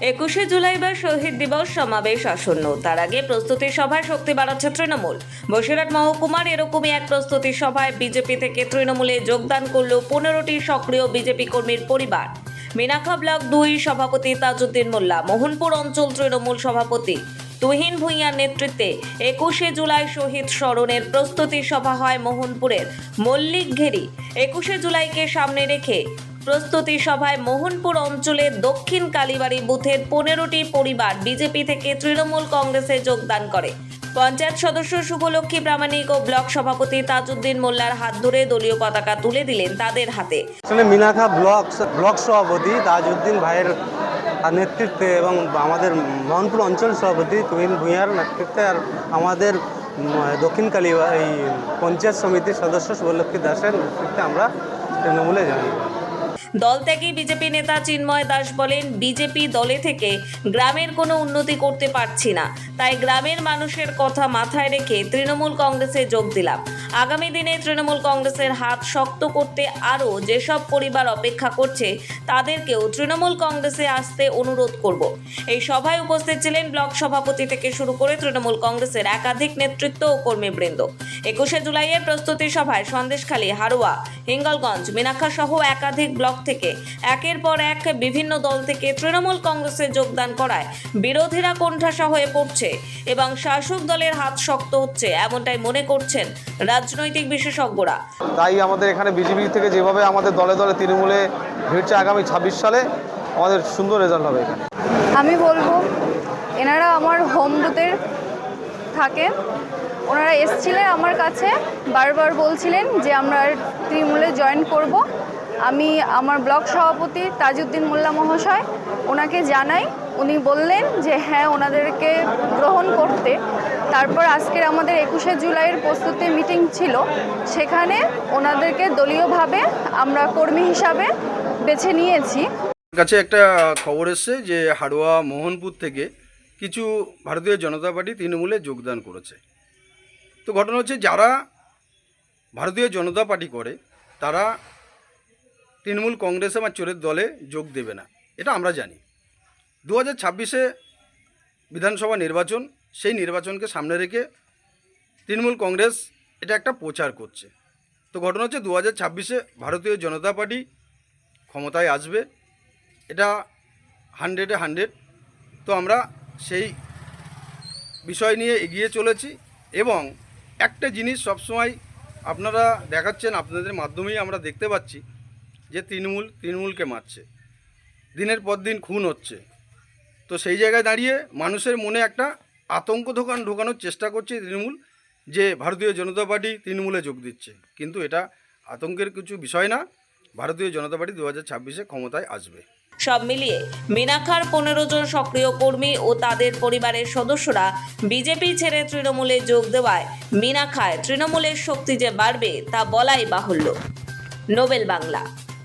একুশে জুলাই বা শহীদ দিবস সমাবেশ আসন্ন। তার আগে প্রস্তুতি সভায় শক্তি বাড়াচ্ছে তৃণমূল। বসিরহাট মহকুমার এরকমই এক প্রস্তুতি সভায় বিজেপি থেকে তৃণমূলে যোগদান করল পনেরোটি সক্রিয় বিজেপি কর্মীর পরিবার। মিনাখা ব্লক দুই সভাপতি তাজউদ্দিন মোল্লা, মোহনপুর অঞ্চল তৃণমূল সভাপতি তুহিন ভূঁইয়ার নেতৃত্বে একুশে জুলাই শহীদ স্মরণের প্রস্তুতি সভা হয় মোহনপুরের মল্লিক ঘেরি একুশে জুলাইকে সামনে রেখে প্রস্তুতি সভায় মোহনপুর অঞ্চলের দক্ষিণ কালীবাড়ি বুথের পনেরোটি পরিবার বিজেপি থেকে তৃণমূল কংগ্রেসে যোগদান করে। পঞ্চায়েত সদস্য শুভলক্ষ্মী প্রামাণিক ও ব্লক সভাপতি তাজউদ্দিন মোল্লার হাত ধরে দলীয় পতাকা তুলে দিলেন তাদের হাতে। আসলে মিনাখা ব্লক ব্লক সভাপতি তাজউদ্দিন ভাইয়ের নেতৃত্বে এবং আমাদের মোহনপুর অঞ্চল সভাপতি তুহিন ভূঁইয়ার নেতৃত্বে আর আমাদের দক্ষিণ কালী এই পঞ্চায়েত সমিতির সদস্য শুভলক্ষ্মী দাসের নেতৃত্বে আমরা তৃণমূলে করি দল থেকে বিজেপি নেতা চিন্ময় দাস বলেন, বিজেপি দলে থেকে গ্রামের কোনো উন্নতি করতে পারছি না। তাই গ্রামের মানুষের কথা মাথায় রেখে তৃণমূল কংগ্রেসে যোগ দিলাম। আগামী দিনে তৃণমূল কংগ্রেসের হাত শক্ত করতে আরও যেসব পরিবার অপেক্ষা করছে, তাদেরকেও তৃণমূল কংগ্রেসে আসতে অনুরোধ করব। এই সভায় উপস্থিত ছিলেন ব্লক সভাপতি থেকে শুরু করে তৃণমূল কংগ্রেসের একাধিক নেতৃত্ব ও কর্মীবৃন্দ। একুশে জুলাইয়ের প্রস্তুতি সভায় সন্দেশখালী, হারোয়া, হিঙ্গলগঞ্জ মিনাখা সহ একাধিক ব্লক থেকে। একের পর এক বিভিন্ন দল থেকে তৃণমূল কংগ্রেসে যোগদান করায়। বিরোধীরা কোণঠাসা হয়ে পড়ছে এবং শাসক দলের হাত শক্ত হচ্ছে এমনটাই মনে করছেন রাজনৈতিক বিশেষজ্ঞরা। তাই আমাদের এখানে বিজেপি থেকে যেভাবে আমাদের দলে দলে তৃণমূলে ভিড়ছে আগামী ছাব্বিশ সালে আমাদের সুন্দর রেজাল্ট হবে এখানে। আমি বলব এনারা আমার হোম বুথের থাকে। ওনারা এসছিলেন আমার কাছে বারবার বলছিলেন যে আমরা তৃণমূলে জয়েন করব। আমি আমার ব্লক সভাপতি তাজউদ্দিন মোল্লা মহাশয়, ওনাকে জানাই। উনি বললেন যে হ্যাঁ ওনাদেরকে গ্রহণ করতে। তারপর আজকের আমাদের একুশে জুলাইয়ের প্রস্তুতি মিটিং ছিল। সেখানে ওনাদেরকে দলীয়ভাবে আমরা কর্মী হিসাবে বেছে নিয়েছি। কাছে একটা খবর এসছে যে, হাড়োয়া মোহনপুর থেকে কিছু ভারতীয় জনতা পার্টি তৃণমূলে যোগদান করেছে। তো ঘটনা হচ্ছে, যারা ভারতীয় জনতা পার্টি করে, তারা তৃণমূল কংগ্রেসে বা চোরের দলে যোগ দেবে না। এটা আমরা জানি। দু হাজার ছাব্বিশে বিধানসভা নির্বাচন, সেই নির্বাচনকে সামনে রেখে তৃণমূল কংগ্রেস এটা একটা প্রচার করছে। তো ঘটনা হচ্ছে দু হাজার ছাব্বিশে ভারতীয় জনতা পার্টি ক্ষমতায় আসবে। এটা হান্ড্রেডে হান্ড্রেড। তো আমরা সেই বিষয় নিয়ে এগিয়ে চলেছি এবং একটা জিনিস সবসময় আপনারা দেখাচ্ছেন, আপনাদের মাধ্যমেই আমরা দেখতে পাচ্ছি যে তৃণমূল, তৃণমূলকে মারছে। দিনের পর দিন খুন হচ্ছে। তো সেই জায়গায় দাঁড়িয়ে মানুষের মনে একটা আতঙ্ক ঢোকান ঢোকানোর চেষ্টা করছে তৃণমূল, যে ভারতীয় জনতা পার্টি তৃণমূলে যোগ দিচ্ছে। কিন্তু এটা আতঙ্কের কিছু বিষয় না। ভারতীয় জনতা পার্টি দু হাজার ছাব্বিশে ক্ষমতায় আসবে। সব মিলিয়ে মিনাখার পনেরো জন সক্রিয় কর্মী ও তাদের পরিবারের সদস্যরা বিজেপি ছেড়ে তৃণমূলে যোগ দেওয়ায় মিনাখায় তৃণমূলের শক্তি যে বাড়বে তা বলাই বাহুল্য। নোবেল বাংলা।